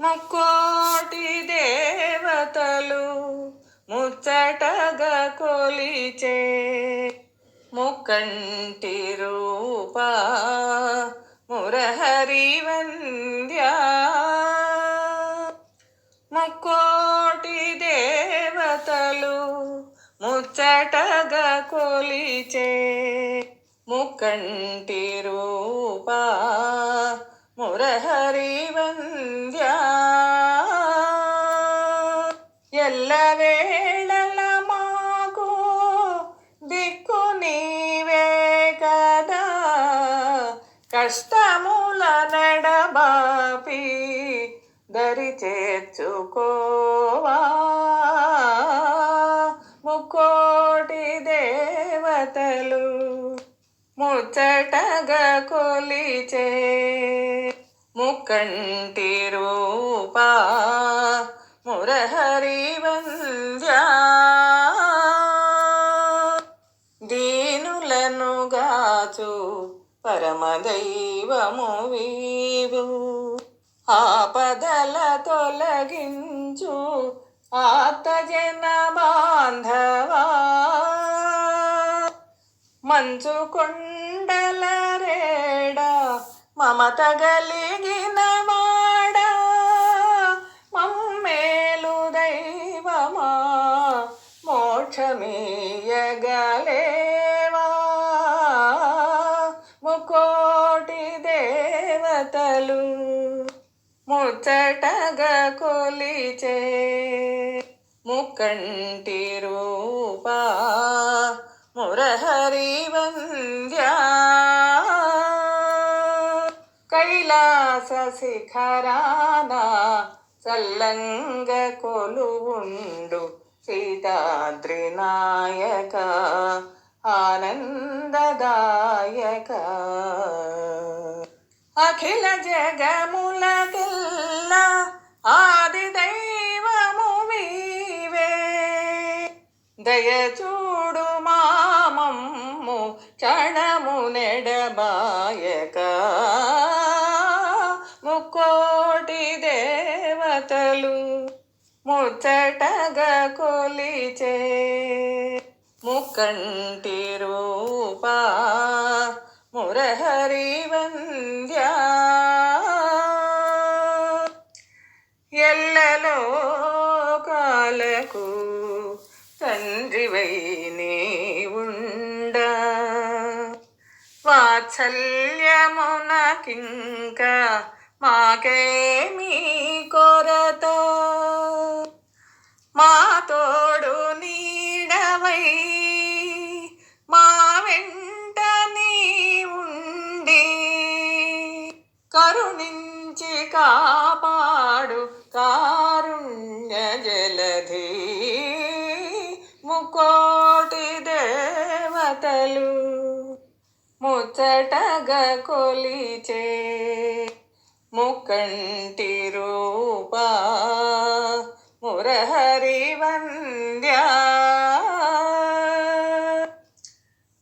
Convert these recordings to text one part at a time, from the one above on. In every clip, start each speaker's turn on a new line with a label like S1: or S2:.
S1: ముక్కోటి దేవతలు ముచ్చటగా కొలిచే ముక్కంటి రూప మురహరి వంద్యా. ముక్కోటి దేవతలు ముచ్చటగా కొలిచే ముక్కంటి రూప మురహరి వంద్య. ఎల్లవేళల మాకు దిక్కు నీవే కదా. కష్టముల నడబాపి దరి చేర్చుకోవా. ముకోటి దేవతలు ముచ్చటగా కొలిచే ముకంటి రూపా. శ్రీవంద్యా దీనులనుగాచు పరమదైవము వీవు ఆపదల తొలగించు ఆతజన బాంధవా మంచు కొండల రేడ మమత గలిగిన వాడా మోక్షమీయగలేవా ముకోటి దేవతలు ముచ్చటగా కొలిచే ముకంటి రూపా మురహరి వంద్యా. కైలాస శిఖరానా చల్లంగ కొలువుండు సీతాద్రినాయక ఆనందదాయక అఖిల జగములకెల్ల ఆది దైవము వీవే దయచూడు మామమ్ము చణము నెడబాయక ముక్కోటి దేవతలు ముచ్చటగా కొలిచే ముక్కంటి రూపా మురహరి వంద్యా. ఎల్లలోకాలకు తండ్రివై నీవుండ. ఉండ వాత్సల్యమునకింక మాకేమీ కరుణించి కాపాడు కారుణ్య జలధి ముకోటి దేవతలు ముచ్చటగా కొలిచే ముకంటి రూప మురహరి వంద్య.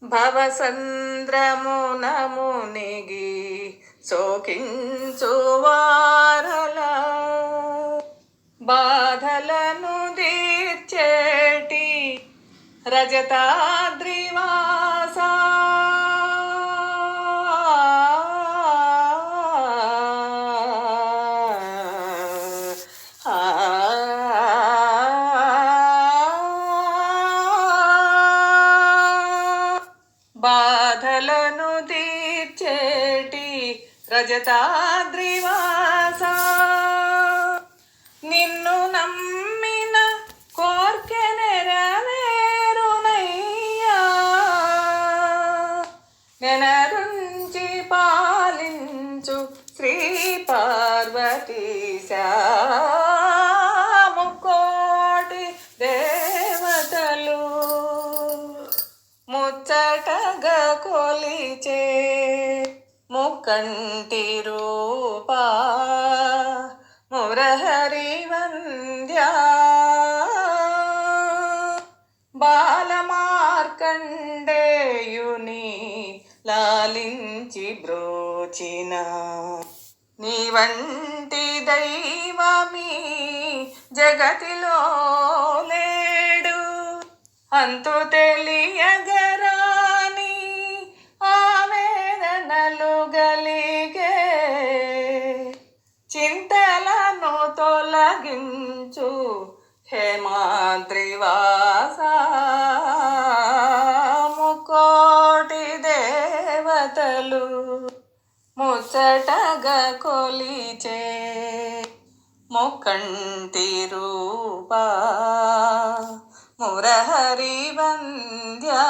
S1: భవసంద్రమునమునిగి శోకించువారల బాధలను తీర్చేటి రజతాద్రివాస. బాధలను రజతాద్రివాస. నిన్ను నమ్మిన కోర్కె నెరవేరునయ్యా. నెనరుంచి పాలించు శ్రీ పార్వతీశ ముకోటి దేవతలు ముచ్చటగా కొలిచే కంటి రూపా మురహరి వంద్యా. బాలమార్కండేయుని లాలించి బ్రోచిన. నీ వంటి దైవమీ జగతిలో లేడు అంతు తెలియగరా. హేమాద్రివాస ముకోటి దేవతలు ముచ్చటగా కొలిచే ముక్కంటి రూపా మురహరి వంద్యా